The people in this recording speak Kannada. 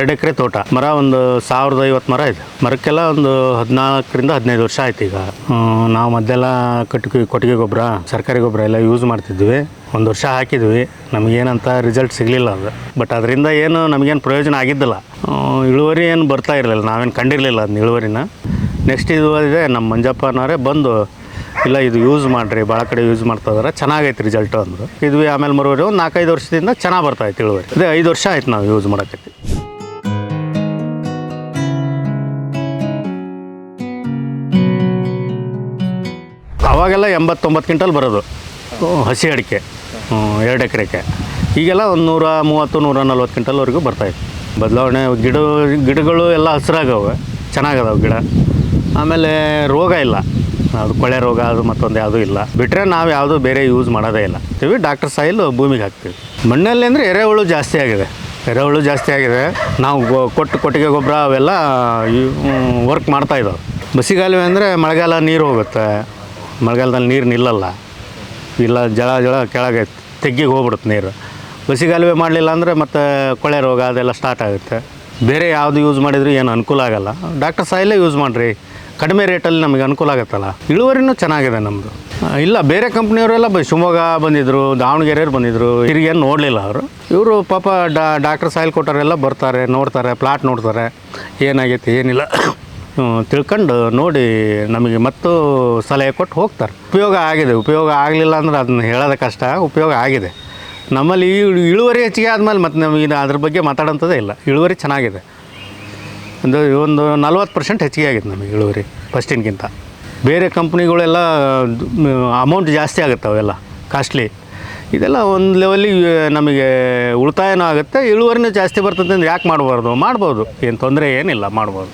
ಎರಡು ಎಕರೆ ತೋಟ. ಮರ ಒಂದು ಸಾವಿರದ ಐವತ್ತು ಮರ ಇದೆ. ಮರಕ್ಕೆಲ್ಲ ಒಂದು ಹದಿನಾಲ್ಕರಿಂದ ಹದಿನೈದು ವರ್ಷ ಆಯ್ತು ಈಗ. ನಾವು ಮೊದಲೆಲ್ಲ ಕಟ್ಟಿಗೆ ಕೊಟ್ಟಿಗೆ ಗೊಬ್ಬರ, ಸರ್ಕಾರಿ ಗೊಬ್ಬರ ಎಲ್ಲ ಯೂಸ್ ಮಾಡ್ತಿದ್ವಿ. ಒಂದು ವರ್ಷ ಹಾಕಿದ್ವಿ. ನಮಗೇನಂತ ರಿಸಲ್ಟ್ ಸಿಗಲಿಲ್ಲ ಅದು. ಬಟ್ ಅದರಿಂದ ಏನು ನಮಗೇನು ಪ್ರಯೋಜನ ಆಗಿದ್ದಿಲ್ಲ. ಇಳುವರಿ ಏನು ಬರ್ತಾ ಇರಲಿಲ್ಲ. ನಾವೇನು ಕಂಡಿರಲಿಲ್ಲ ಅದನ್ನ ಇಳುವರಿನ. ನೆಕ್ಸ್ಟ್ ಇದು ಇದೆ ನಮ್ಮ ಮಂಜಪ್ಪನವರೇ ಬಂದು, ಇಲ್ಲ, ಇದು ಯೂಸ್ ಮಾಡಿರಿ. ಭಾಳ ಕಡೆ ಯೂಸ್ ಮಾಡ್ತಾ ಇದಾರೆ. ಚೆನ್ನಾಗೈತೆ ರಿಸಲ್ಟ್ ಅಂದರು. ಇದ್ವಿ ಆಮೇಲೆ ಮರುವರೆ ಒಂದು ನಾಲ್ಕೈದು ವರ್ಷದಿಂದ ಚೆನ್ನಾಗಿ ಬರ್ತಾ ಇತ್ತು ಇಳುವರಿ. ಅದೇ ಐದು ವರ್ಷ ಆಯ್ತು ನಾವು ಯೂಸ್ ಮಾಡಕತ್ತಿ. ಅವಾಗೆಲ್ಲ ಎಂಬತ್ತೊಂಬತ್ತು ಕ್ವಿಂಟಲ್ ಬರೋದು. ಹಸಿ ಅಡಿಕೆ. ಎರಡು ಎಕರೆಗೆ. ಈಗೆಲ್ಲ ಒಂದು ನೂರ ಮೂವತ್ತು ನೂರ ನಲ್ವತ್ತು ಕ್ವಿಂಟಲ್ವರೆಗೂ ಬರ್ತಾಯಿತ್ತು ಬದಲಾವಣೆ ಗಿಡ ಗಿಡಗಳು ಎಲ್ಲ ಹಸಿರಾಗವೆ. ಚೆನ್ನಾಗದಾವೆ ಗಿಡ. ಆಮೇಲೆ ರೋಗ ಇಲ್ಲ. ಅದು ಕೊಳೆ ರೋಗ ಅದು ಮತ್ತೊಂದು ಯಾವುದೂ ಇಲ್ಲ. ಬಿಟ್ಟರೆ ನಾವು ಯಾವುದೂ ಬೇರೆ ಯೂಸ್ ಮಾಡೋದೇ ಇಲ್ಲ. ಇವಿ ಡಾಕ್ಟರ್ ಸಾಯಿಲ್ ಭೂಮಿಗೆ ಹಾಕ್ತೀವಿ. ಮಣ್ಣಲ್ಲಿ ಅಂದರೆ ಎರೆಹುಳು ಜಾಸ್ತಿ ಆಗಿದೆ. ಎರೆಹುಳು ಜಾಸ್ತಿ ಆಗಿದೆ. ನಾವು ಕೊಟ್ಟು ಕೊಟ್ಟಿಗೆ ಗೊಬ್ಬರ ಅವೆಲ್ಲ ವರ್ಕ್ ಮಾಡ್ತಾ ಇದ್ದಾವೆ ಬಸಿಗಾಲುವೆ ಅಂದರೆ ಮಳೆಗಾಲ ನೀರು ಹೋಗುತ್ತೆ. ಮಳೆಗಾಲದಲ್ಲಿ ನೀರು ನಿಲ್ಲಲ್ಲ. ಇಲ್ಲ, ಜಳ ಜಳ ಕೆಳಗೆ ತೆಗ್ಗಿಗೆ ಹೋಗ್ಬಿಡುತ್ತೆ ನೀರು. ಬಸಿಗಾಲುವೆ ಮಾಡಲಿಲ್ಲ ಅಂದರೆ ಮತ್ತು ಕೊಳೆ ರೋಗ ಅದೆಲ್ಲ ಸ್ಟಾರ್ಟ್ ಆಗುತ್ತೆ. ಬೇರೆ ಯಾವುದು ಯೂಸ್ ಮಾಡಿದ್ರೂ ಏನು ಅನುಕೂಲ ಆಗಲ್ಲ. ಡಾಕ್ಟರ್ ಸಾಯಿಲೇ ಯೂಸ್ ಮಾಡಿರಿ. ಕಡಿಮೆ ರೇಟಲ್ಲಿ ನಮಗೆ ಅನುಕೂಲ ಆಗುತ್ತಲ್ಲ. ಇಳುವರಿನೂ ಚೆನ್ನಾಗಿದೆ ನಮ್ಮದು ಇಲ್ಲ, ಬೇರೆ ಕಂಪ್ನಿಯವರೆಲ್ಲ ಬ, ಶಿವಮೊಗ್ಗ ಬಂದಿದ್ದರು ದಾವಣಗೆರೆಯವ್ರು ಬಂದಿದ್ದರು ಏನು ನೋಡಲಿಲ್ಲ ಅವರು. ಇವರು ಪಾಪ ಡಾಕ್ಟರ್ ಸಾಯಿಲ್ ಕೊಟ್ಟವರೆಲ್ಲ ಬರ್ತಾರೆ, ನೋಡ್ತಾರೆ ಪ್ಲಾಟ್ ನೋಡ್ತಾರೆ. ಏನಾಗೈತೆ, ಏನಿಲ್ಲ. ತಿಳ್ಕೊಂಡು ನೋಡಿ ನಮಗೆ ಮತ್ತು ಸಲಹೆ ಕೊಟ್ಟು ಹೋಗ್ತಾರೆ. ಉಪಯೋಗ ಆಗಿದೆ, ಉಪಯೋಗ ಆಗಲಿಲ್ಲ ಅಂದ್ರೆ ಅದನ್ನ ಹೇಳೋದು ಕಷ್ಟ, ಉಪಯೋಗ ಆಗಿದೆ. ನಮ್ಮಲ್ಲಿ ಇಳುವರಿ ಹೆಚ್ಚಿಗೆ ಆದಮೇಲೆ ಮತ್ತು ನಮಗೆ ಇದು ಅದ್ರ ಬಗ್ಗೆ ಮಾತಾಡೋಂಥದ್ದೇ ಇಲ್ಲ. ಇಳುವರಿ ಚೆನ್ನಾಗಿದೆ. ಒಂದು ಒಂದು ನಲ್ವತ್ತು ಪರ್ಸೆಂಟ್ ಹೆಚ್ಚಿಗೆ ಆಗಿದೆ ನಮಗೆ ಇಳುವರಿ ಫಸ್ಟಿನ್ಗಿಂತ ಬೇರೆ ಕಂಪ್ನಿಗಳೆಲ್ಲ, ಅಮೌಂಟ್ ಜಾಸ್ತಿ ಆಗುತ್ತೆ ಅವೆಲ್ಲ, ಕಾಸ್ಟ್ಲಿ. ಇದೆಲ್ಲ ಒಂದು ಲೆವೆಲಿಗೆ ನಮಗೆ ಉಳಿತಾಯನೂ ಆಗುತ್ತೆ, ಇಳುವರಿನೂ ಜಾಸ್ತಿ ಬರ್ತದೆ ಅಂದ್ರೆ ಯಾಕೆ ಮಾಡಬಾರ್ದು? ಮಾಡ್ಬೋದು. ಏನು ತೊಂದರೆ ಏನಿಲ್ಲ, ಮಾಡ್ಬೋದು.